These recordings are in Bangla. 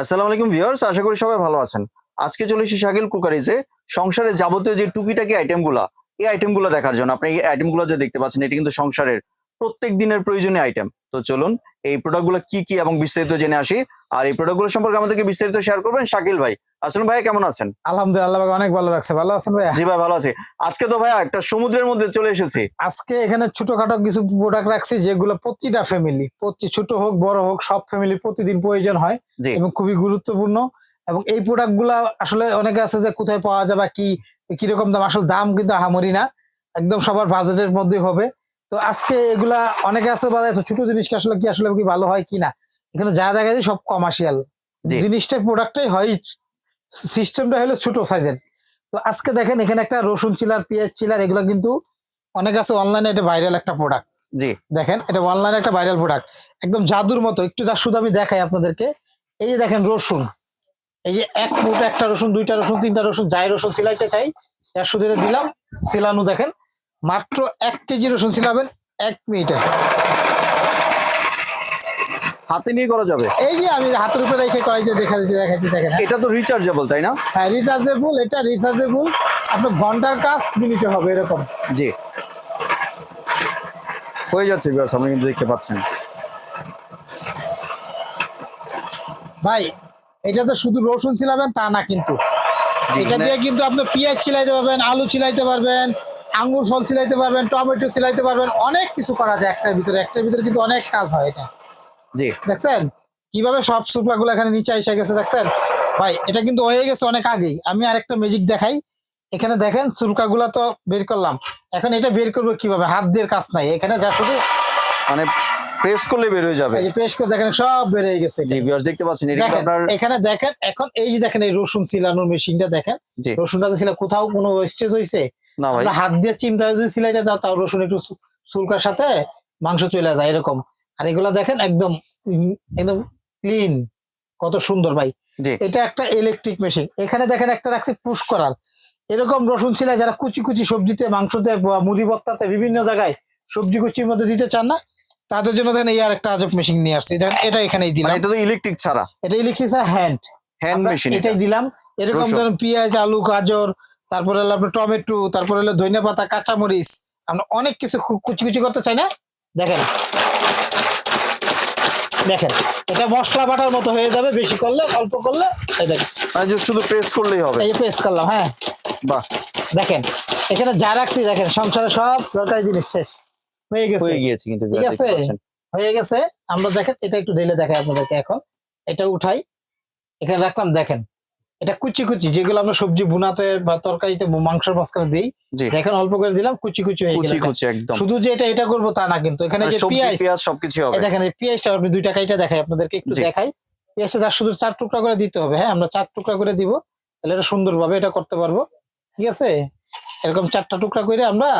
আসসালামু আলাইকুম ভিউয়ার্স, আশা করি সবাই ভালো আছেন। আজকে চলে এসেছি শাকিল কুকারিজে সংসারের যাবতীয় যে টুকিটাকি আইটেমগুলো এই আইটেমগুলো দেখার জন্য, আপনি এই আইটেমগুলো যে দেখতে পাচ্ছেন, এটি কিন্তু সংসারের প্রত্যেক দিনের প্রয়োজনীয় আইটেম তো চলুন এই প্রোডাক্টগুলো কি কি এবং বিস্তারিত জেনে আসি। আর এই প্রোডাক্টগুলো সম্পর্কে আমাদেরকে বিস্তারিত শেয়ার করবেন শাকিল ভাই। আসলে ভাই কেমন আছেন? আলহামদুলিল্লাহ আল্লাহ অনেক ভালো লাগছে। ভালো আছেন ভাই জি ভাই ভালো আছে। আজকে তো ভাইয়া একটা সমুদ্রের মধ্যে চলে এসেছি। আজকে এখানে ছোটখাটো কিছু প্রোডাক্ট রাখছি যেগুলো প্রতিটা ফ্যামিলি প্রতি ছোট হোক বড় হোক সব ফ্যামিলি প্রতিদিন প্রয়োজন হয় এবং খুবই গুরুত্বপূর্ণ। এবং এই প্রোডাক্টগুলা আসলে অনেকে আছে যে কোথায় পাওয়া যাবে কি কীরকম দাম আসলে দাম কিন্তু আহামরি না। একদম সবার বাজেটের মধ্যে হবে। তো আজকে এগুলা অনেকে আছে বাজারে তো ছোট জিনিস কি আসলে কি আসলে কি ভালো হয় কিনা এখানে যা দেখা যায় সব কমার্শিয়াল। জিনিসটা প্রোডাক্টটাই হয় সিস্টেমটা হলো ছোট সাইজের তো আজকে দেখেন এখানে একটা রসুন চিলার পেঁয়াজ চিলার এগুলো কিন্তু অনেক আছে অনলাইনে এটা ভাইরাল একটা প্রোডাক্ট জি। দেখেন এটা অনলাইনে একটা ভাইরাল প্রোডাক্ট একদম জাদুর মতো একটু যা শুধু আমি দেখাই আপনাদেরকে। এই যে দেখেন রসুন। এই যে এক ফুট একটা রসুন দুইটা রসুন তিনটা রসুন যাই রসুন সিলাইতে চাই এর শুধু এটা দিলাম। সিলানো দেখেন মাত্র এক কেজি রসুন সিলাবেন এক মিনিটে। হাতে নিয়ে করা যাবে? এই যে আমি হাতের উপরে রেখে কড়াইতে দেখা দিতে দেখাচ্ছি দেখেন এটা তো রিচার্জেবল তাই না? হ্যাঁ রিচার্জেবল এটা রিচার্জেবল আপনার ঘণ্টার কাজ মিনিটে হবে এরকম। জি। হয়ে যাচ্ছে বিকজ আপনি কিন্তু দেখতে পাচ্ছেন। ভাই এটা তো শুধু রসুন ছিলাবেন তা না কিন্তু। এটা মানে- দিয়ে কিন্তু আপনি পেঁয়াজ চিলাইতে পারবেন আলু চিলাইতে পারবেন আঙ্গুর ফল চিলাইতে পারবেন টমেটো চিলাইতে পারবেন অনেক কিছু করা যায় একটার ভিতরে। একটার ভিতরে কিন্তু অনেক কাজ হয় এটা। জি। দেখছেন? কীভাবে সব শুকলা গুলো এখানে নিচে এসে গেছে দেখছেন? ভাই এটা কিন্তু হয়ে গেছে অনেক আগেই। আমি আরেকটা ম্যাজিক দেখাই। এখানে দেখেন চুলকা গুলা তো বের করলাম। এখন এটা বের করব কীভাবে? হাত দিয়ে কাজ নাই। এখানে যা শুধু মানে প্রেস করলে বের হয়ে যাবে। এই যে পেস্ট করে দেখেন সব বের হয়ে গেছে জি ভিউয়ার্স দেখতে পাচ্ছেন এটা আপনার এখানে দেখেন এখন এই যে দেখেন এই রসুন সিলানোর মেশিনটা দেখেন। রসুনটা ছিল কোথাও কোনো ওয়েস্টেজ হয়েছে না ভাই। হাত দিয়ে চিমটা যদি সিলাইতে দাও তাও রসুন একটু চুলকার সাথে মাংস চলে যায় এরকম। আর এগুলা দেখেন একদম একদম ক্লিন কত সুন্দর ভাই। এটা একটা ইলেকট্রিক মেশিন এখানে দেখেন একটা রাখছে পুশ করার। এরকম রসুন ছিলাই যারা কুচি কুচি সবজিতে মাংসতে বা মুড়ি ভর্তাতে বিভিন্ন জায়গায় সবজি কুচির মধ্যে দিতে চান না তাদের জন্য দেখেন এই আর একটা আজব মেশিন নিয়ে আসছে। দেখেন এটা এখানেই মানে দিলাম। এটা তো ইলেকট্রিক ছাড়া। এটা ইলেকট্রিক ছাড়া হ্যান্ড হ্যান্ড মেশিন এটাই দিলাম। এরকম। ধরেন পেঁয়াজ আলু গাজর তারপরে হলো আপনার টমেটো তারপরে হলো ধনিয়া পাতা কাঁচামরিচ আমরা অনেক কিছু কুচি কুচি করতে চাই না? দেখেন। দেখেন এটা মশলা বাটার মতো হয়ে যাবে বেশি করলে অল্প করলে শুধু প্রেস করলেই হবে। এই পেস্ট করলাম হ্যাঁ। বাহ। দেখেন এখানে যা রাখছি দেখেন সংসারে সব দরকারি জিনিস শেষ। হয়ে গেছে। হয়ে গিয়েছে কিন্তু ঠিক আছে? হয়ে গেছে। আমরা দেখেন এটা একটু ঢেলে দেখাই আপনাদেরকে এখন। এটা উঠাই। এখানে রাখলাম দেখেন। এটা কুচি কুচি যেগুলো আমরা সবজি বুনাতে বা তরকারিতে মাংসের মাঝখানে দিই জি। দেখেন অল্প করে দিলাম কুচি কুচি হয়ে কুচি কুচি একদম। শুধু যে এটা এটা করব তা না কিন্তু এখানে মানে যে পেঁয়াজ পেঁয়াজ সবকিছু হবে। দেখেন পেঁয়াজটা আপনি দুই টাকাইটা দেখাই আপনাদেরকে একটু দেখাই। পেঁয়াজটা তার শুধু চার টুকরা করে দিতে হবে হ্যাঁ আমরা চার টুকরা করে দিব তাহলে এটা সুন্দরভাবে এটা করতে পারব। ঠিক আছে? এরকম চারটা টুকরা করে আমরা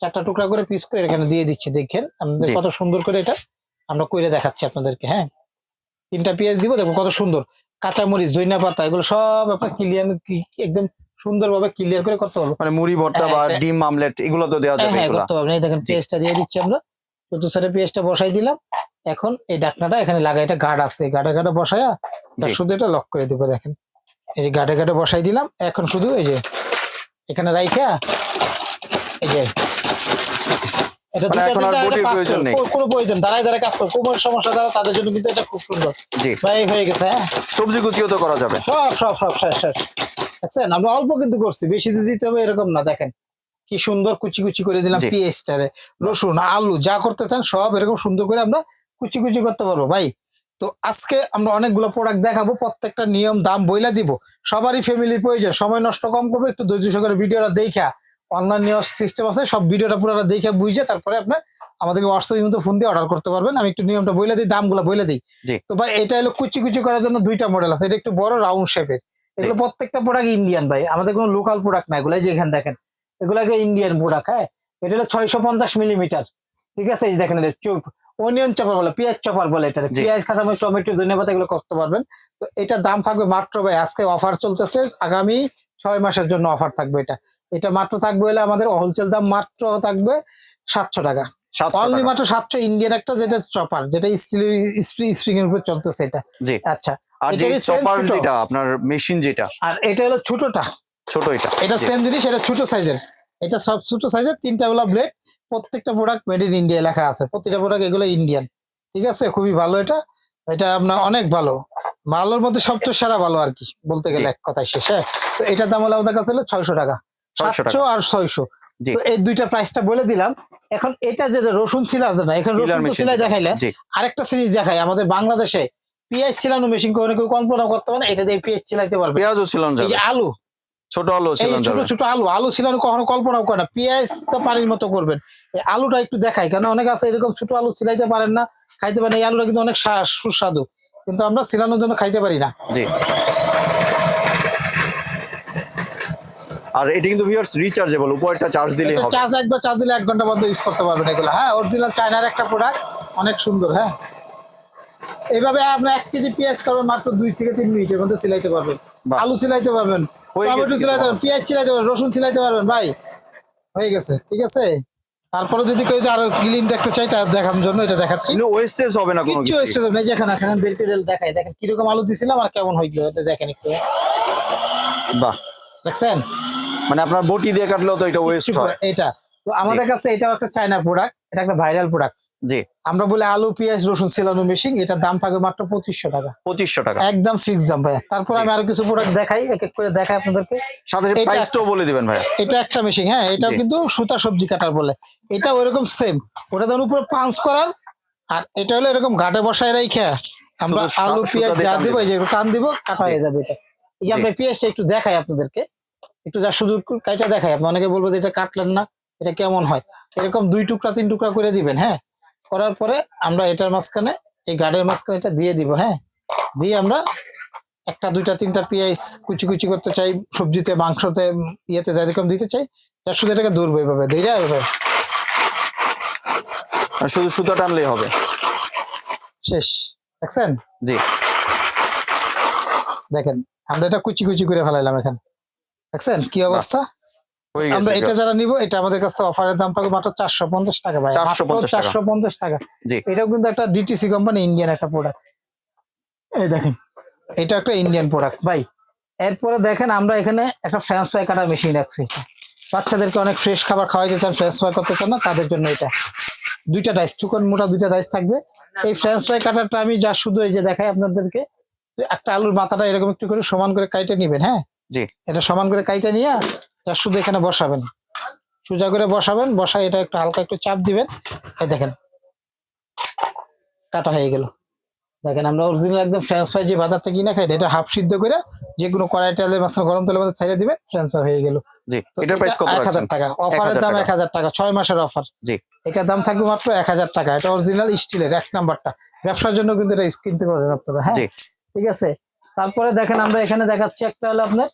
চারটা টুকরা করে পিস করে এখানে দিয়ে দিচ্ছি দেখেন আমাদের কত সুন্দর করে এটা আমরা করে দেখাচ্ছি আপনাদেরকে হ্যাঁ। তিনটা পেঁয়াজ দিব দেখো কত সুন্দর। কাঁচামরিচ দইনা পাতা এগুলো সব আপনার ক্লিয়ার একদম সুন্দরভাবে ক্লিয়ার করে করতে পারব মানে মুড়ি ভর্তা বা হ্যাঁ, হ্যাঁ। ডিম আমলেট এগুলো তো দেওয়া হ্যাঁ যাবে হ্যাঁ করতে পারবেন এই দেখেন। পেঁয়াজটা দিয়ে দিচ্ছি আমরা। চতুর্থ সাইডে পেঁয়াজটা বসাই দিলাম। এখন এই ডাকনাটা এখানে লাগাই এটা গাঢ় আছে। গাঢ়ে গাঢ়ে বসায়া। শুধু এটা লক করে দিব দেখেন। এই যে গাঢ়ে গাঢ়ে বসাই দিলাম। এখন শুধু এই যে এখানে রাইখা এই যে এটা এখন আর বটির প্রয়োজন নেই। কোনো- কোনো প্রয়োজন দাঁড়ায় দাঁড়ায় কাজ করে কোমরের সমস্যা দ্বারা তাদের জন্য কিন্তু এটা খুব সুন্দর। জি। ভাই হয়ে গেছে হ্যাঁ? সবজি কুচিও তো করা যাবে। সব সব সব শেষ শেষ দেখছেন? আমরা অল্প কিন্তু করছি বেশি দিতে হবে এরকম না দেখেন। কি সুন্দর কুচি কুচি করে দিলাম জি। পেঁয়াজটারে রসুন আলু যা করতে চান সব এরকম সুন্দর করে আমরা কুচি কুচি করতে পারব ভাই। তো আজকে আমরা অনেকগুলো প্রোডাক্ট দেখাবো প্রত্যেকটা নিয়ম দাম বইলা দিব। সবারই ফ্যামিলির প্রয়োজন সময় নষ্ট কম করবে একটু ধৈর্য সহকারে ভিডিওটা দেখা অনলাইন নেওয়ার সিস্টেম আছে সব ভিডিওটা পুরোটা দেখে বুঝে তারপরে আপনি আমাদেরকে হোয়াটসঅ্যাপ মতো ফোন দিয়ে অর্ডার করতে পারবেন। আমি একটু নিয়মটা বলে দিই দামগুলো বলে দিই। তো ভাই এটা হলো কুচি কুচি করার জন্য দুইটা মডেল আছে এটা একটু বড় রাউন্ড শেপের এগুলো প্রত্যেকটা প্রোডাক্ট ইন্ডিয়ান ভাই আমাদের কোনো লোকাল প্রোডাক্ট না এগুলো এই যে এখানে দেখেন এগুলাকে ইন্ডিয়ান প্রোডাক্ট হ্যাঁ? এটা হলো ছয়শো পঞ্চাশ মিলিমিটার ঠিক আছে? এই দেখেন এটা চোখ অনিয়ন চপার বলে পেঁয়াজ চপার বলে এটা। পেঁয়াজ কাঁচামরিচ টমেটো ধন্যবাদ এগুলো করতে পারবেন। তো এটার দাম থাকবে মাত্র ভাই আজকে অফার চলতেছে আগামী ছয় মাসের জন্য অফার থাকবে এটা। এটা মাত্র থাকবে হলে আমাদের হোলসেল দাম মাত্র থাকবে সাতশো টাকা। অনলি মাত্র সাতশো ইন্ডিয়ান একটা যেটা চপার যেটা স্টিল স্প্রিং স্প্রিং এর উপর চলতেছে এটা। জি। আচ্ছা। আর যে চপার যেটা আপনার মেশিন যেটা। আর এটা হলো ছোটটা। ছোট এটা। এটা সেম জিনিস এটা ছোট সাইজের এটা সব ছোট সাইজের তিনটা বেলা ব্লেড প্রত্যেকটা প্রোডাক্ট মেড ইন ইন্ডিয়া লেখা আছে। প্রতিটা প্রোডাক্ট এগুলো ইন্ডিয়ান ঠিক আছে? খুবই ভালো এটা। এটা আপনার অনেক ভালো। ভালোর মধ্যে সবচেয়ে সেরা ভালো আর কি বলতে গেলে এক কথায় শেষ। হ্যাঁ তো এটার দাম হলো আমাদের কাছে হলো ছয়শো টাকা। 600 সাতশো আর ছয়শো। তো এই দুইটা প্রাইসটা বলে দিলাম। এখন এটা যে রসুন সিলা আছে না এখন রসুন তো সিলাই দেখাইলে আরেকটা সিরিজ দেখাই। আমাদের বাংলাদেশে পিএইচ সিলানো মেশিন কোনো কেউ কল্পনা করতে পারে না, এটা দিয়ে পিএইচ সিলাইতে পারবে। পেঁয়াজও যাবে যে আলু। ছোট আলু ছোট ছোট আলু। আলু ছিলানো কখনো কল্পনাও করে না। পেঁয়াজ তো পানির মতো করবেন। এই আলুটা একটু দেখাই কারণ অনেক আছে এরকম ছোট আলু ছিলাইতে পারেন না খাইতে পারেন। এই আলুটা কিন্তু অনেক সুস্বাদু। কিন্তু আমরা ছিলানোর জন্য খাইতে পারি না। জি। আর এটা কিন্তু ভিউয়ার্স রিচার্জেবল উপরটা চার্জ এটা হবে। চার্জ একবার চার্জ দিলে এক ঘণ্টা মধ্যে ইউজ করতে পারবেন এগুলো। হ্যাঁ অরিজিনাল চায়নার একটা প্রোডাক্ট অনেক সুন্দর হ্যাঁ। এইভাবে আপনি এক কেজি পেঁয়াজ করবেন মাত্র দুই থেকে তিন মিনিটের মধ্যে সিলাইতে পারবেন। আলু সিলাইতে পারবেন টমেটো সিলাইতে পারবেন। পেঁয়াজ সিলাইতে পারবেন রসুন সিলাইতে পারবেন ভাই। হয়ে গেছে ঠিক আছে? তারপরে যদি কেউ যে আরও ক্লিন দেখতে চাই তার দেখানোর জন্য এটা দেখাচ্ছি। ওয়েস্টেজ হবে না কোনো কিছু কিছু হবে না। যেখানে এখানে বেল্ট রেল দেখাই। দেখেন কীরকম আলু দিছিলাম আর কেমন হয়েছিল এটা দেখেন একটু। বাহ। দেখছেন? মানে আপনার বটি দিয়ে কাটলেও তো এটা ওয়েস্ট হয়। এটা। তো আমাদের কাছে এটাও একটা চায়নার প্রোডাক্ট এটা একটা ভাইরাল প্রোডাক্ট জি। আমরা বলে আলু পেঁয়াজ রসুন সিলানো মেশিন এটার দাম থাকবে মাত্র পঁচিশশো টাকা। পঁচিশশো টাকা। একদম ফিক্স দাম ভাইয়া। তারপর আমি আরও কিছু প্রোডাক্ট দেখাই এক এক করে দেখাই আপনাদেরকে। সাথে প্রাইসটাও বলে দিবেন ভাই এটা একটা মেশিন হ্যাঁ এটাও জি। কিন্তু সুতা সবজি কাটার বলে। এটা ওইরকম সেম ওটা যেমন উপরে পাঞ্চ করার আর এটা হলো এরকম ঘাটে বসায় রাইখা। আমরা আলু পেঁয়াজ যা টান দিব এই যে টান দিব কাটা হয়ে যাবে এটা। এই যে আমরা পেঁয়াজটা একটু দেখাই আপনাদেরকে। একটু যা শুধু কাইটা দেখাই আপনি অনেকে বলব যে এটা কাটলেন না এটা কেমন হয়? এরকম দুই টুকরা তিন টুকরা করে দিবেন হ্যাঁ? করার পরে আমরা এটার মাঝখানে এই গার্ডের মাঝখানে এটা দিয়ে দিব হ্যাঁ? দিয়ে আমরা একটা দুইটা তিনটা পেঁয়াজ কুচি কুচি করতে চাই সবজিতে মাংসতে ইয়েতে যেরকম দিতে চাই তার শুধু এটাকে ধরবো এইভাবে ধীরে এভাবে। শুধু সুতা টানলেই হবে। শেষ দেখছেন? জি। দেখেন আমরা এটা কুচি কুচি করে ফেলাইলাম এখানে। দেখছেন কি অবস্থা? আমরা এটা যারা নিব এটা আমাদের কাছে অফারের দাম থাকবে মাত্র চারশো পঞ্চাশ টাকা ভাই। চারশো পঞ্চাশ টাকা। এটাও কিন্তু একটা ডিটিসি কোম্পানি ইন্ডিয়ান একটা প্রোডাক্ট এই দেখেন। এটা একটা ইন্ডিয়ান প্রোডাক্ট ভাই। এরপরে দেখেন আমরা এখানে একটা ফ্রেঞ্চ ফ্রাই কাটার মেশিন রাখছি। বাচ্চাদেরকে অনেক ফ্রেশ খাবার খাওয়াইতে চান ফ্রেঞ্চ ফ্রাই করতে চান না তাদের জন্য এটা। দুইটা ডাইস চুকন মোটা দুইটা ডাইস থাকবে। এই ফ্রেঞ্চ ফ্রাই কাটারটা আমি যা শুধু এই যে দেখাই আপনাদেরকে তো একটা আলুর মাথাটা এরকম একটু করে সমান করে কাইটে নিবেন হ্যাঁ? জি। এটা সমান করে কাইটে নিয়ে যা শুধু এখানে বসাবেন। সোজা করে বসাবেন বসায় এটা একটু হালকা একটু চাপ দিবেন। এই দেখেন কাটা হয়ে গেল। দেখেন আমরা অরিজিনাল একদম ফ্রেঞ্চ ফ্রাই যে বাজার থেকে কিনে খাই এটা হাফ সিদ্ধ করে যে কোনো কড়াই তেলের মাঝখানে গরম তেলের মধ্যে ছেড়ে দিবেন ফ্রেঞ্চ ফ্রাই হয়ে গেল। জি এটার প্রাইস কত এক হাজার রাখছেন টাকা অফারের দাম টাকা। এক হাজার টাকা ছয় মাসের অফার। জি। এটার দাম থাকবে মাত্র এক হাজার টাকা। এটা অরিজিনাল স্টিলের এক নাম্বারটা। ব্যবসার জন্য কিন্তু এটা কিনতে পারেন আপনারা হ্যাঁ? ঠিক আছে? তারপরে দেখেন আমরা এখানে দেখাচ্ছি একটা হলো আপনার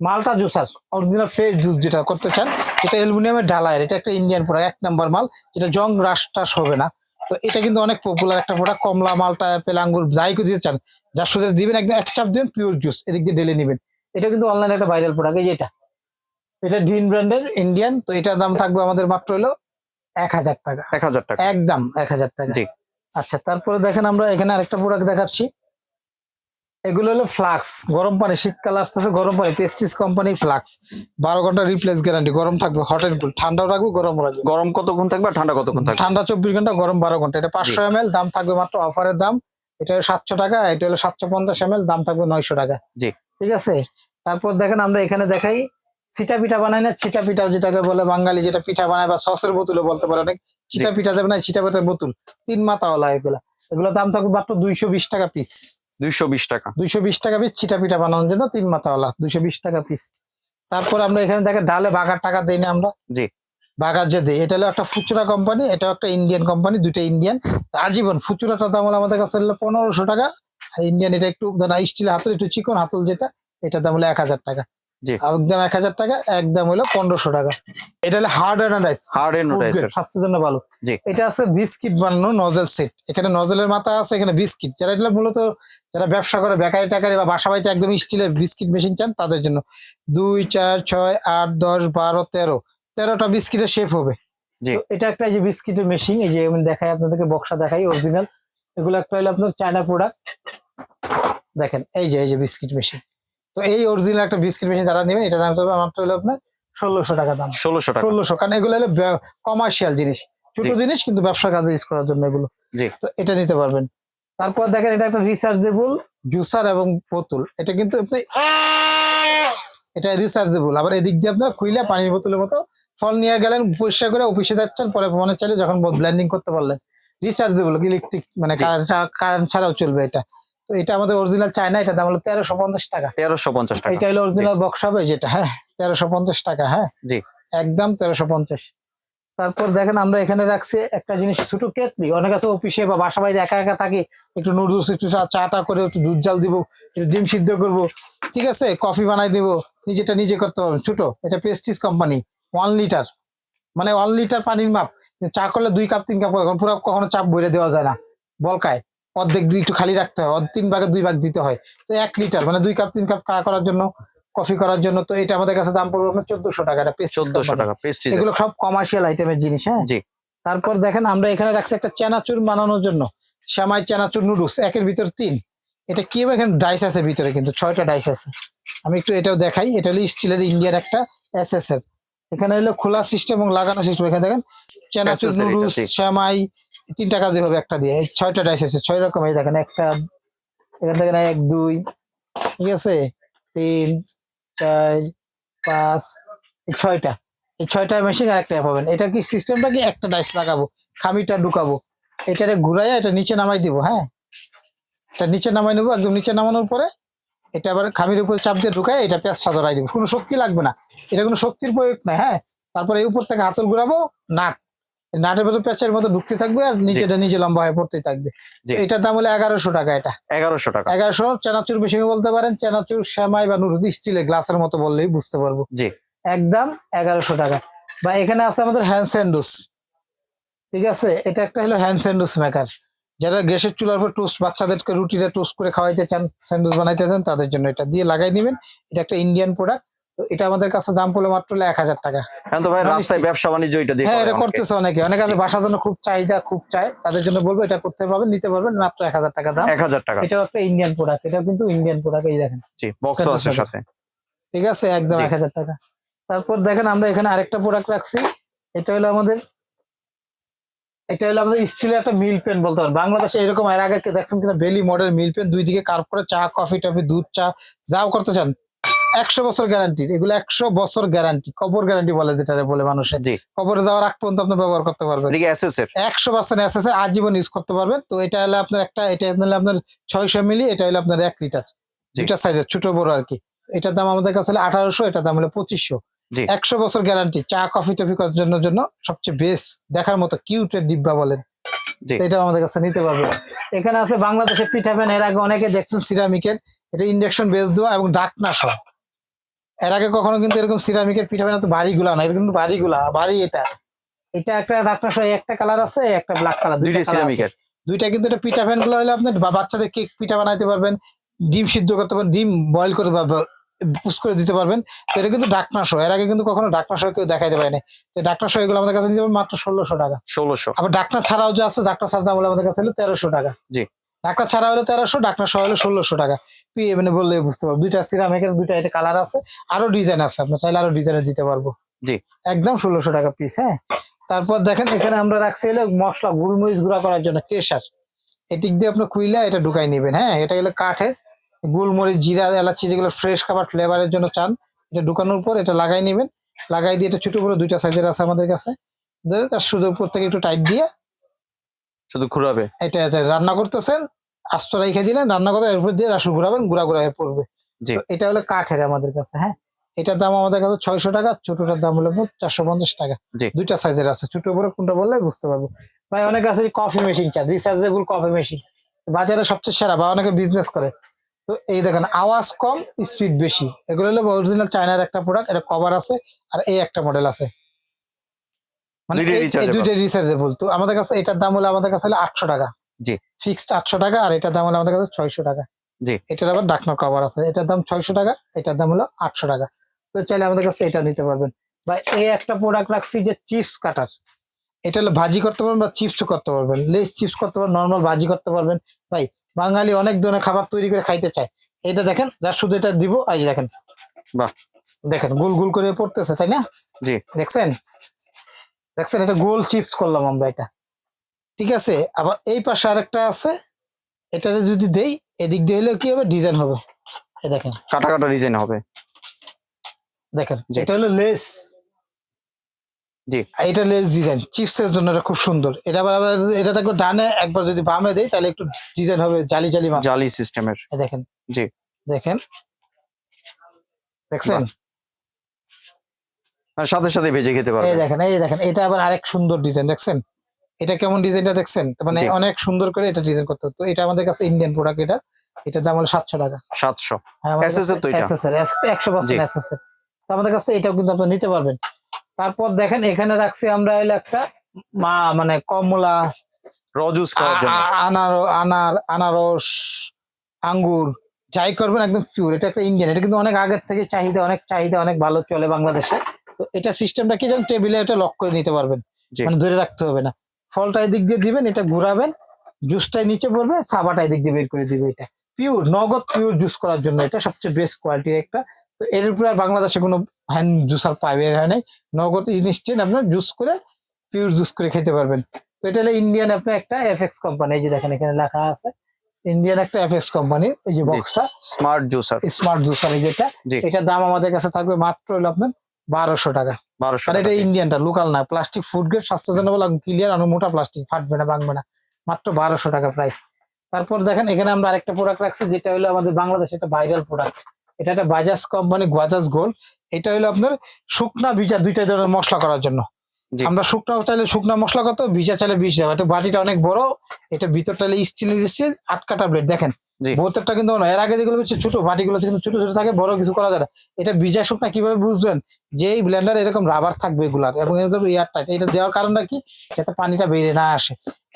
মালটা জুসার অরিজিনাল ফ্রেশ জুস যেটা করতে চান এটা অ্যালুমিনিয়ামের ডালায়ের এটা একটা ইন্ডিয়ান প্রোডাক্ট এক নাম্বার মাল যেটা জং রাস টাস হবে না। তো এটা কিন্তু অনেক পপুলার একটা প্রোডাক্ট কমলা মালটা অ্যাপেল আঙ্গুর যাই করে দিতে চান যার সাথে দিবেন একদম এক চাপ দিবেন পিওর জুস এদিক দিয়ে ঢেলে নেবেন। এটা কিন্তু অনলাইনে একটা ভাইরাল প্রোডাক্ট এই যে এটা। এটা ড্রিন ব্র্যান্ডের ইন্ডিয়ান তো এটার দাম থাকবে আমাদের মাত্র হলো এক হাজার টাকা। এক হাজার টাকা। একদম এক হাজার টাকা। জি। আচ্ছা তারপরে দেখেন আমরা এখানে আরেকটা প্রোডাক্ট দেখাচ্ছি। এগুলো হলো ফ্লাক্স। গরম পানি শীতকাল আসতেছে গরম পানি পেস্টিস কোম্পানির ফ্লাক্স। বারো ঘণ্টা রিপ্লেস গ্যারান্টি গরম থাকবে হট এন্ড কুল ঠান্ডাও রাখবে গরম রাখবে গরম কতক্ষণ থাকবে ঠান্ডা কতক্ষণ থাকবে? ঠান্ডা চব্বিশ ঘণ্টা গরম বারো ঘণ্টা। এটা পাঁচশো এম দাম থাকবে মাত্র অফারের দাম। এটা হলো সাতশো টাকা এটা হলো সাতশো পঞ্চাশ এম দাম থাকবে নয়শো টাকা। জি। ঠিক আছে? তারপর দেখেন আমরা এখানে দেখাই চিটা পিঠা বানাই না চিটা পিঠা যেটাকে বলে বাঙালি যেটা পিঠা বানায় বা সসের বোতলও বলতে পারে অনেক। চিটা পিঠা দেবে না চিটা পিঠার বোতল। তিন মাথাওয়ালা এগুলা। এগুলো দাম থাকবে মাত্র দুইশো বিশ টাকা পিস দুইশো বিশ টাকা। দুইশো বিশ টাকা পিস চিটা পিঠা বানানোর জন্য তিন মাথাওয়ালা দুইশো বিশ টাকা পিস তারপর আমরা এখানে দেখেন ডালে বাঘার টাকা দেই না আমরা? জি। বাগার যে দেই এটা হলো একটা ফুচুরা কোম্পানি এটাও একটা ইন্ডিয়ান কোম্পানি দুইটা ইন্ডিয়ান আজীবন ফুচুরাটা দাম হলো আমাদের কাছে হলো পনেরোশো টাকা। আর ইন্ডিয়ান এটা একটু স্টিল হাতল একটু চিকন হাতল যেটা এটা দাম হলো এক হাজার টাকা। একদম এক হাজার টাকা একদম হলো পনেরোশো টাকা। এটা হলো হার্ড অ্যান্ড রাইস হার্ড রাইসের grade, স্বাস্থ্যের জন্য ভালো। এটা আছে বিস্কিট বানানো নজেল সেট এখানে নজেলের মাথা আছে এখানে বিস্কিট। যারা এগুলো মূলত যারা ব্যবসা করে বেকারি টাকারি বা বাসা বাড়িতে একদম স্টিলের বিস্কিট মেশিন চান তাদের জন্য। দুই চার ছয় আট দশ বারো তেরো। তেরোটা বিস্কিটের শেপ হবে। এটা একটা যে বিস্কিটের মেশিন এই যে আমি দেখাই আপনাদেরকে বক্সা দেখাই অরিজিনাল এগুলো একটা হলো আপনার চায়না প্রোডাক্ট দেখেন এই যে এই যে বিস্কিট মেশিন তো এই অরিজিনাল একটা বিস্কিট মেশিন যারা নেবেন এটা দাম মাত্র হলো আপনার ষোলোশো টাকা দাম। ষোলোশো টাকা। ষোলোশো কারণ এগুলো হলো কমার্শিয়াল জিনিস। ছোট জিনিস কিন্তু ব্যবসার কাজে ইউজ করার জন্য এগুলো। জি। তো এটা নিতে পারবেন। তারপর দেখেন এটা একটা রিচার্জেবল জুসার এবং বোতল। এটা কিন্তু আপনি এটা রিচার্জেবল আবার এদিক দিয়ে আপনার খুইলে পানির বোতলের মতো ফল নিয়ে গেলেন পরিষ্কার করে অফিসে যাচ্ছেন পরে মনে চাইলে যখন ব্লেন্ডিং করতে পারলেন। রিচার্জেবল ইলেকট্রিক মানে কারেন্ট ছাড়াও চলবে এটা। তো এটা আমাদের অরিজিনাল চায়না এটা দাম হলো তেরোশো পঞ্চাশ টাকা। তেরোশো পঞ্চাশ টাকা। এটা হলো অরিজিনাল বক্স হবে যেটা হ্যাঁ তেরোশো পঞ্চাশ টাকা হ্যাঁ? জি। একদম তেরোশো পঞ্চাশ। তারপর দেখেন আমরা এখানে রাখছি একটা জিনিস ছোট কেতলি। অনেক আছে অফিসে বা বাসা বাড়িতে একা একা থাকি একটু নুডলস একটু চা- চাটা করে একটু দুধ জাল দিব একটু ডিম সিদ্ধ করব। ঠিক আছে কফি বানাই দিব নিজেটা নিজে করতে পারবেন। ছোট এটা পেস্টিস কোম্পানি ওয়ান লিটার মানে ওয়ান লিটার পানির মাপ। চা করলে দুই কাপ তিন কাপ পুরো কখনো চাপ ভরে দেওয়া যায় না বলকায়। অর্ধেক দিয়ে একটু খালি রাখতে হয় অর্ধ- তিন ভাগে দুই ভাগ দিতে হয়। তো এক লিটার মানে দুই কাপ তিন কাপ চা করার জন্য কফি করার জন্য তো এটা আমাদের কাছে দাম পড়বে আপনার চোদ্দশো টাকা চোদ্দশো টাকা এগুলো সব কমার্শিয়াল আইটেমের জিনিস হ্যাঁ? জি। তারপর দেখেন আমরা এখানে রাখছি একটা চানাচুর বানানোর জন্য শ্যামাই চানাচুর নুডলস একের ভিতর তিন। এটা কি হবে এখানে ডাইস আছে ভিতরে কিন্তু ছয়টা ডাইস আছে। আমি একটু এটাও দেখাই এটা হলো স্টিলের ইন্ডিয়ার একটা এস এস এর। এখানে হলো খোলা সিস্টেম এবং লাগানো সিস্টেম এখানে দেখেন চানাচুর নুডলস। শ্যামাই তিনটা কাজে হবে একটা দিয়ে ছয়টা ডাইস আছে, ছয় রকম, এই দেখেন একটা, এখানে দেখেন এক, দুই, ঠিক আছে? তিন, চার, পাঁচ ছয়টা, এই ছয়টা মেশিন আর একটা পাবেন। এটা কি সিস্টেমটা কি? একটা ডাইস লাগাবো, খামিটা ঢুকাবো, এটারে ঘুরাইয়া এটা নিচে নামাই দিব হ্যাঁ? এটা নিচে নামাই নেব, একদম নিচে নামানোর পরে এটা আবার খামির উপরে চাপ দিয়ে ঢুকায় এটা পেঁচটা ধরাই দিব। কোনো শক্তি লাগবে না। এটা কোনো শক্তির প্রয়োগ নাই হ্যাঁ? তারপরে এই উপর থেকে হাতল ঘুরাবো, নাট। নাটের ভেতর পেঁচের মতো ঢুকতে থাকবে আর নিচেটা নিজে লম্বা হয়ে পড়তে থাকবে। এটার দাম হলো এগারোশো টাকা এটা। এগারোশো টাকা। এগারোশো চানাচুর মেশিন বলতে পারেন চানাচুর শ্যামাই বা নুরুজ স্টিলের গ্লাসের মতো বললেই বুঝতে পারব। জি। একদম এগারোশো টাকা। বা এখানে আছে আমাদের হ্যান্ড স্যান্ডুস ঠিক আছে? এটা একটা হলো হ্যান্ড স্যান্ডুস মেকার যারা গ্যাসের চুলার উপর টোস্ট বাচ্চাদেরকে রুটিটা টোস্ট করে খাওয়াইতে চান স্যান্ডুইচ বানাইতে চান তাদের জন্য এটা। দিয়ে লাগাই নেবেন এটা একটা ইন্ডিয়ান প্রোডাক্ট তো এটা আমাদের কাছে দাম পড়ল মাত্র এক হাজার টাকা। এখন তো ভাই মানে রাস্তায় ব্যবসা বাণিজ্য এটা দিয়ে হ্যাঁ এটা করতেছে অনেকে। অনেকে আছে বাসার জন্য খুব চাহিদা খুব চায়। তাদের জন্য বলব এটা করতে পারবেন নিতে পারবেন মাত্র এক হাজার টাকা দাম। এক হাজার টাকা। এটাও একটা ইন্ডিয়ান প্রোডাক্ট এটা কিন্তু ইন্ডিয়ান প্রোডাক্ট এই দেখেন। জি বক্স আছে সাথে। ঠিক আছে একদম এক হাজার টাকা। তারপর দেখেন আমরা এখানে আরেকটা প্রোডাক্ট রাখছি। এটা হলো আমাদের এটা হলো আমাদের স্টিলের একটা মিল পেন বলতে পারেন। বাংলাদেশে এরকম এর আগে দেখছেন কিনা বেলি মডেল মিল পেন দুই দিকে কার্ভ করে চা কফি টফি দুধ চা যাও করতে চান। একশো বছর গ্যারান্টি এগুলো একশো বছর গ্যারান্টি কবর গ্যারান্টি বলে যেটা বলে মানুষের জি। কবরে যাওয়ার আগ পর্যন্ত আপনি ব্যবহার করতে পারবেন। এর। একশো পার্সেন্ট এসএস আজীবন ইউজ করতে পারবেন। তো এটা হলো আপনার একটা এটা হলো আপনার ছয়শো মিলি এটা হলো আপনার এক লিটার। দুইটা সাইজের ছোট বড় আর কি। এটার দাম আমাদের কাছে হলো আঠারোশো এটার দাম হলো পঁচিশশো। একশো বছর গ্যারান্টি চা কফি টফি করার জন্য জন্য সবচেয়ে বেস্ট দেখার মতো কিউটের ডিব্বা বলেন। এটা আমাদের কাছে নিতে পারবে এখানে আছে বাংলাদেশের পিঠাবেন এর আগে অনেকে দেখছেন সিরামিকের এটা ইন্ডাকশন বেস দেওয়া এবং ডাকনা সহ। এর আগে কখনো কিন্তু এরকম সিরামিকের পিঠাবেন তো বাড়িগুলা না এরকম বাড়িগুলা বাড়ি এটা। এটা একটা ডাকনা সহ একটা কালার আছে একটা ব্ল্যাক কালার দুইটা সিরামিকের দুইটা কিন্তু এটা পিঠা ফ্যানগুলো হলে আপনার বা- বাচ্চাদের কেক পিঠা বানাইতে পারবেন ডিম সিদ্ধ করতে পারবেন ডিম বয়েল করে বা পুষ করে দিতে পারবেন। তো এটা কিন্তু ডাকনা সহ এর আগে কিন্তু কখনো ডাকনা সহ কেউ দেখাইতে পারেনি। তো ডাকনা সহ এগুলো আমাদের কাছে নিতে পারবেন মাত্র ষোলোশো টাকা। ষোলোশো। আবার ডাকনা ছাড়াও যে আছে ডাকনা ছাড়া দাম হলো আমাদের কাছে হলো তেরোশো টাকা। জি। ডাকনা ছাড়া হলো তেরোশো ডাকনা সহ হলো ষোলোশো টাকা। পিএ মানে বললে বুঝতে পারব। দুইটা সিরাম এখানে দুইটা এটা কালার আছে। আরও ডিজাইন আছে আপনার চাইলে আরও ডিজাইনের দিতে পারব। জি। একদম ষোলোশো টাকা পিস হ্যাঁ? তারপর দেখেন এখানে আমরা রাখছি হলো মশলা গোলমরিচ গুঁড়া করার জন্য কেশার। এটিক দিয়ে আপনি কুইলা এটা ঢুকাই নেবেন হ্যাঁ? এটা গেলে কাঠের। গোলমরিচ জিরা এলাচি যেগুলো ফ্রেশ খাবার ফ্লেভারের জন্য চান এটা ঢুকানোর পর এটা লাগাই নেবেন। লাগাই দিয়ে এটা ছোট বড় দুইটা সাইজের আছে আমাদের কাছে। শুধু উপর থেকে একটু টাইট দিয়ে শুধু ঘুরাবে এটা এটা রান্না করতেছেন আস্ত রেখে দিলেন রান্না করতে এর উপর দিয়ে আসলে ঘুরাবেন গুড়া গুড়া হয়ে পড়বে। এটা হলো কাঠের আমাদের কাছে হ্যাঁ? এটার দাম আমাদের কাছে ছয়শো টাকা ছোটটার দাম হলো চারশো পঞ্চাশ টাকা। দুইটা সাইজের আছে ছোট বড় কোনটা বললে বুঝতে পারব। ভাই অনেক আছে কফি মেশিন চান রিচার্জেবল কফি মেশিন বাজারে সবচেয়ে সেরা বা অনেকে বিজনেস করে। তো এই দেখেন আওয়াজ কম স্পিড বেশি। এগুলো হলো অরিজিনাল চায়নার একটা প্রোডাক্ট এটা কভার আছে আর এই একটা মডেল আছে। মানে। দুইটাই রিচার্জেবল তো আমাদের কাছে এটার দাম হলো আমাদের কাছে হলো আটশো টাকা। জি। ফিক্সড আটশো টাকা আর এটার দাম হলো আমাদের কাছে ছয়শো টাকা। জি। এটার আবার ডাকনার কভার আছে। এটার দাম ছয়শো টাকা এটার দাম হলো আটশো টাকা। তো চাইলে আমাদের কাছে এটা নিতে পারবেন। বা এই একটা প্রোডাক্ট রাখছি যে চিপস কাটার এটা হলো ভাজি করতে পারবেন বা চিপস করতে পারবেন। লেস চিপস করতে পারবেন নর্মাল ভাজি করতে পারবেন। ভাই বাঙালি অনেক ধরনের খাবার তৈরি করে খাইতে চায়। এটা দেখেন শুধু এটা দিব এই যে দেখেন। বাহ। দেখেন গোল গোল করে পড়তেছে তাই না? জি। দেখছেন? দেখছেন এটা গোল চিপস করলাম আমরা এটা। ঠিক আছে? আবার এই পাশে আরেকটা আছে। এটাতে যদি দেই এদিক দিয়ে হলে কি হবে? ডিজাইন হবে। এই দেখেন। কাটা কাটা ডিজাইন হবে। দেখেন। এটা হলো লেস। জি। এটা লেস ডিজাইন। চিপসের জন্য এটা খুব সুন্দর। এটা আবার এটা দেখো ডানে একবার যদি বামে দেই তাহলে একটু ডিজাইন হবে জালি জালি জালি সিস্টেমের। দেখেন। জি। দেখেন। দেখছেন? সাথে সাথে ভেজে খেতে এই দেখেন এই দেখেন। এটা আবার আরেক সুন্দর ডিজাইন। দেখছেন? এটা কেমন ডিজাইনটা দেখছেন? মানে অনেক সুন্দর করে এটা ডিজাইন করতে হতো এটা আমাদের কাছে ইন্ডিয়ান প্রোডাক্ট এটা। এটার দাম হলো সাতশো টাকা। সাতশো। হ্যাঁ, একশো পার্সেন্ট জি। এর তো আমাদের কাছে এটাও কিন্তু আপনি নিতে পারবেন। তারপর দেখেন এখানে রাখছি আমরা হলো একটা মা মানে কমলা রজুস খাওয়ার জন্য। আনার আনার আনারস আঙ্গুর যাই করবেন একদম পিওর এটা একটা ইন্ডিয়ান এটা কিন্তু অনেক আগের থেকে চাহিদা অনেক চাহিদা অনেক ভালো চলে বাংলাদেশে। তো এটা সিস্টেমটা কি জানেন? টেবিলে এটা লক করে নিতে পারবেন। মানে ধরে রাখতে হবে না। ফলটা এদিক দিয়ে দিবেন এটা ঘুরাবেন জুসটাই নিচে পড়বে সাবাটা এদিক দিয়ে বের করে দিবে এটা। পিওর নগদ পিওর জুস করার জন্য এটা সবচেয়ে বেস্ট কোয়ালিটির একটা। তো এর উপরে আর বাংলাদেশে কোনো হ্যান্ড জুসার পাইবে হয় নাই। নগদ ইনস্ট্যান্ট আপনার জুস করে পিওর জুস করে খেতে পারবেন। তো এটা হলো ইন্ডিয়ান আপনার একটা এফএক্স কোম্পানি এই যে দেখেন এখানে লেখা আছে। ইন্ডিয়ান একটা এফএক্স কোম্পানির এই যে বক্সটা স্মার্ট জুসার স্মার্ট জুসার এই যেটা। এটার দাম আমাদের কাছে থাকবে মাত্র হলো আপনার বারোশো টাকা। বারোশো এটা ইন্ডিয়ানটা লোকাল না। প্লাস্টিক ফুড গ্রেড স্বাস্থ্যজনক ক্লিয়ার আর মোটা প্লাস্টিক ফাটবে না ভাঙবে না। মাত্র বারোশো টাকা প্রাইস তারপর দেখেন এখানে আমরা আরেকটা প্রোডাক্ট রাখছি যেটা হলো আমাদের বাংলাদেশ একটা ভাইরাল প্রোডাক্ট এটা একটা বাজাজ কোম্পানি বাজাজ গোল্ড এটা হলো আপনার শুকনা ভিজা দুইটা ধরনের মশলা করার জন্য। আমরা শুকনা চাইলে শুকনা মশলা কত ভিজা চাইলে বিষ দেওয়া এটা বাটিটা অনেক বড় এটা ভিতরটা স্টিল স্টিল আটকাটা ব্লেড দেখেন। বোতলটা কিন্তু এর আগে যেগুলো হচ্ছে ছোট বাটিগুলো কিন্তু ছোট ছোট থাকে বড় কিছু করা যায় না। এটা ভিজা শুকনা কীভাবে বুঝবেন? যে এই ব্লেন্ডার এরকম রাবার থাকবে এগুলার এবং এরকম ইয়ার টাইট এটা দেওয়ার কারণটা কি? যাতে পানিটা বেরিয়ে না আসে।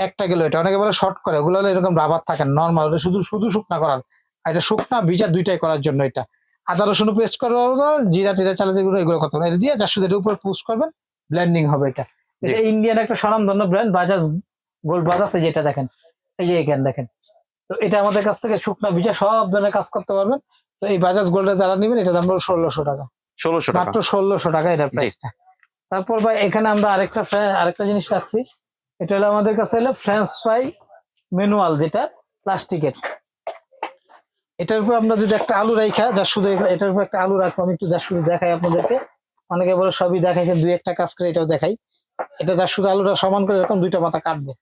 একটা গেল এটা অনেকে বলে শর্ট করে ওগুলো হলো এরকম রাবার থাকে নর্মাল ওটা শুধু শুধু শুকনা করার। আর এটা শুকনা ভিজা দুইটাই করার জন্য এটা। আদা রসুন পেস্ট করব জিরা টিরা চালে যেগুলো এগুলো করতে হবে। এটা দিয়ে যার শুধু এটার উপর পুশ করবেন ব্লেন্ডিং হবে এটা। এটা ইন্ডিয়ান একটা স্বনামধন্য ব্র্যান্ড বাজাজ গোল্ড বাজাজ এই যেটা দেখেন। এই যে এখানে দেখেন। তো এটা আমাদের কাছ থেকে শুকনা ভিজা সব ধরনের কাজ করতে পারবেন। তো এই বাজাজ গোল্ডের যারা নেবেন এটা দাম পড়বে ষোলোশো টাকা। ষোলোশো টাকা। মাত্র ষোলোশো টাকা এটার প্রাইসটা তারপর ভাই এখানে আমরা আরেকটা আরেকটা জিনিস রাখছি। এটা হলো আমাদের কাছে হলো ফ্রেঞ্চ ফ্রাই ম্যানুয়াল যেটা প্লাস্টিকের এটার উপর আমরা যদি একটা আলু রাখা যার শুধু এটার উপর একটা আলু রাখব আমি একটু যার শুধু দেখাই আপনাদেরকে। অনেকে বলে সবই দেখাইছেন দুই একটা কাজ করে এটাও দেখাই। এটা যার শুধু আলুটা সমান করে এরকম দুইটা মাথা কাটবো।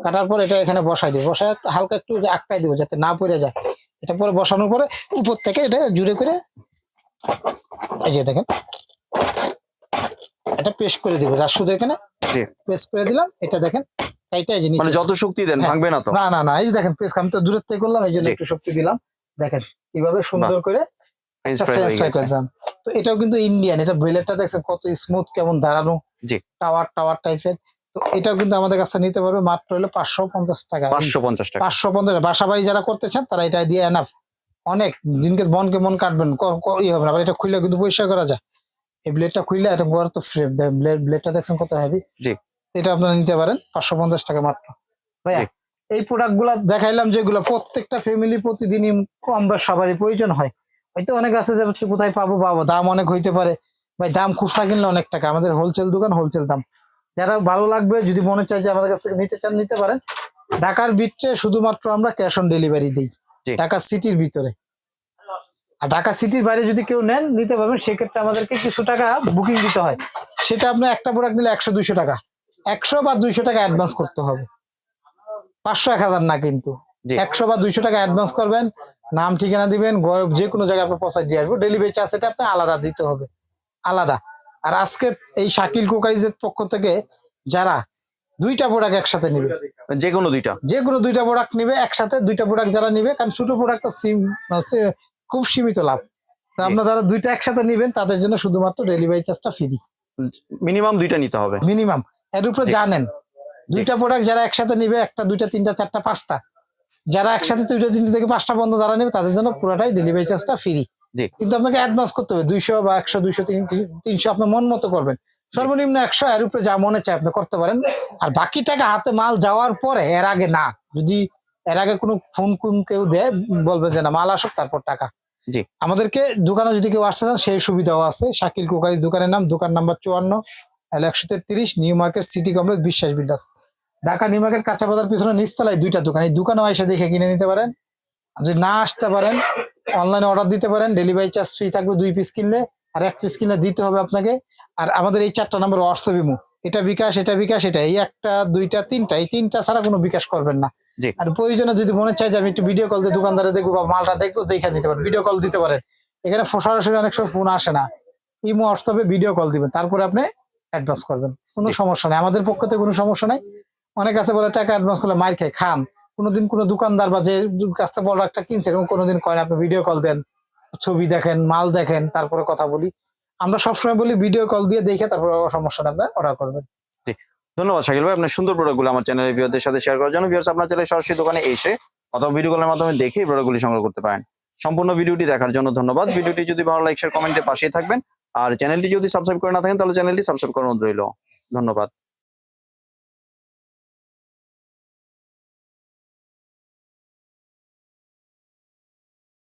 কাটার পর এটা এখানে বসাই দিব। বসায় হালকা একটু আটকাই দিব যাতে না পড়ে যায়। এটা পরে বসানোর পরে উপর থেকে এটা জুড়ে করে এই যে দেখেন এটা পেস্ট করে দিব। যার শুধু এখানে জি। পেস্ট করে দিলাম এটা দেখেন এইটা এই মানে যত শক্তি দেন হ্যাঁ। ভাঙবে না তো? না না না এই যে দেখেন পেস্ট আমি তো দূরের থেকে করলাম এই জন্য একটু শক্তি দিলাম। দেখেন কীভাবে সুন্দর করে তো এটাও কিন্তু ইন্ডিয়ান এটা ব্লেডটা দেখছেন কত স্মুথ কেমন দাঁড়ানো। টাওয়ার টাওয়ার টাইপের তো এটাও কিন্তু আমাদের কাছে নিতে পারবে মাত্র হলো পাঁচশো পঞ্চাশ টাকা। পাঁচশো পঞ্চাশ টাকা। পাঁচশো পঞ্চাশ বাসা বাড়ি যারা করতে চান তারা এটা দিয়ে এনাফ অনেক দিনকে মনকে মন কাটবেন ই হবে না। এটা খুললে কিন্তু পরিষ্কার করা যায়। এই ব্লেডটা খুললে এটা বড় তো ফ্রেম ব্লেড ব্লেডটা দেখছেন কত হেভি জি। এটা আপনারা নিতে পারেন পাঁচশো পঞ্চাশ টাকা মাত্র। ভাইয়া এই প্রোডাক্টগুলা দেখাইলাম যেগুলো প্রত্যেকটা ফ্যামিলি প্রতিদিনই কম বা সবারই প্রয়োজন হয়। হয়তো অনেক আছে যে কোথায় পাবো পাবো। দাম অনেক হইতে পারে। ভাই দাম খুচরা কিনলে অনেক টাকা। আমাদের হোলসেল দোকান হোলসেল দাম। যারা ভালো লাগবে যদি মনে চায় যে আমাদের কাছ থেকে নিতে চান নিতে পারেন। ঢাকার বিটে শুধুমাত্র আমরা ক্যাশ অন ডেলিভারি দিই। ঢাকা সিটির ভিতরে। আর ঢাকা সিটির বাইরে যদি কেউ নেন নিতে পারবেন সেক্ষেত্রে আমাদেরকে কিছু টাকা বুকিং দিতে হয়। সেটা আপনার একটা প্রোডাক্ট নিলে একশো দুইশো টাকা। একশো বা দুইশো টাকা অ্যাডভান্স করতে হবে। পাঁচশো এক হাজার না কিন্তু। একশো বা দুইশো টাকা অ্যাডভান্স করবেন নাম ঠিকানা দিবেন যে কোনো জায়গায় আপনার পৌঁছায় দিয়ে আসব। ডেলিভারি চার্জ এটা আপনার আলাদা দিতে হবে। আলাদা। আর আজকে এই শাকিল কুকারিজের পক্ষ থেকে যারা দুইটা প্রোডাক্ট একসাথে নিবে। যে কোনো দুইটা। যে কোনো দুইটা প্রোডাক্ট নিবে একসাথে দুইটা প্রোডাক্ট যারা নিবে কারণ ছোট প্রোডাক্ট সিম খুব সীমিত লাভ। তা আপনারা যারা দুইটা একসাথে নিবেন তাদের জন্য শুধুমাত্র ডেলিভারি চার্জটা ফ্রি মিনিমাম দুইটা নিতে হবে। মিনিমাম। এর উপরে জানেন দুইটা প্রোডাক্ট যারা একসাথে নিবে একটা দুইটা তিনটা চারটা পাঁচটা। যারা একসাথে দুইটা তিনটা থেকে পাঁচটা বন্ধ যারা নেবে তাদের জন্য পুরোটাই ডেলিভারি চার্জটা ফ্রি জি। কিন্তু আপনাকে অ্যাডভান্স করতে হবে। দুইশো বা একশো দুইশো তিনশো আপনি মন মতো করবেন। সর্বনিম্ন একশো এর উপরে যা মনে চায় আপনি করতে পারেন। আর বাকি টাকা হাতে মাল যাওয়ার পরে এর আগে না। যদি এর আগে কোনো ফোন কোন কেউ দেয় বলবেন যে না মাল আসুক তারপর টাকা। জি। আমাদেরকে দোকানে যদি কেউ আসতে চান সেই সুবিধাও আছে। শাকিল কুকারি দোকানের নাম দোকান নাম্বার চুয়ান্ন একশো তেত্রিশ নিউ মার্কেট সিটি কমপ্লেক্স বিশ্বাস বিল্ডার্স। ঢাকা নিউ মার্কেট কাঁচা বাজার পিছনে নিচতলায় দুইটা দোকান। এই দোকানেও এসে দেখে কিনে নিতে পারেন। যদি না আসতে পারেন অনলাইনে অর্ডার দিতে পারেন ডেলিভারি চার্জ ফ্রি থাকবে দুই পিস কিনলে আর এক পিস কিনলে দিতে হবে আপনাকে। আর আমাদের এই চারটা নাম্বার হোয়াটসঅ্যাপ ইমো এটা বিকাশ এটা বিকাশ এটা এই একটা দুইটা তিনটা এই তিনটা ছাড়া কোনো বিকাশ করবেন না। আর প্রয়োজনে যদি মনে চায় যে আমি একটু ভিডিও কল দিয়ে দোকানদারে দেখব বা মালটা দেখব দেখে নিতে পারেন ভিডিও কল দিতে পারেন। এখানে সরাসরি অনেক সময় ফোন আসে না। ইমো হোয়াটসঅ্যাপে ভিডিও কল দিবেন তারপরে আপনি অ্যাডভান্স করবেন। কোনো সমস্যা নাই। আমাদের পক্ষ থেকে কোনো সমস্যা নাই। অনেক আছে বলে টাকা অ্যাডভান্স করলে মার খায় খান। কোনোদিন কোনো দোকানদার বা যে কাছ থেকে প্রোডাক্টটা কিনছে এবং কোনোদিন কয় না, আপনি ভিডিও কল দেন, ছবি দেখেন, মাল দেখেন, তারপরে কথা বলি। আমরা সবসময় বলি ভিডিও কল দিয়ে দেখে তারপরে সমস্যা না অর্ডার করবেন। জি, ধন্যবাদ শাকিল ভাই। আপনার সুন্দর প্রোডাক্টগুলো আমার চ্যানেলের ভিউয়ারদের সাথে শেয়ার করার জন্য ভিউয়ার্স আপনার চ্যানেলে সরাসরি দোকানে এসে অথবা ভিডিও কলের মাধ্যমে দেখে প্রোডাক্টগুলি সংগ্রহ করতে পারেন। সম্পূর্ণ ভিডিওটি দেখার জন্য ধন্যবাদ। ভিডিওটি যদি ভালো লাইক শেয়ার কমেন্টে পাশেই থাকবেন। আর চ্যানেলটি যদি সাবস্ক্রাইব করে না থাকেন, তাহলে চ্যানেলটি সাবস্ক্রাইব অনুরোধ রইল। ধন্যবাদ।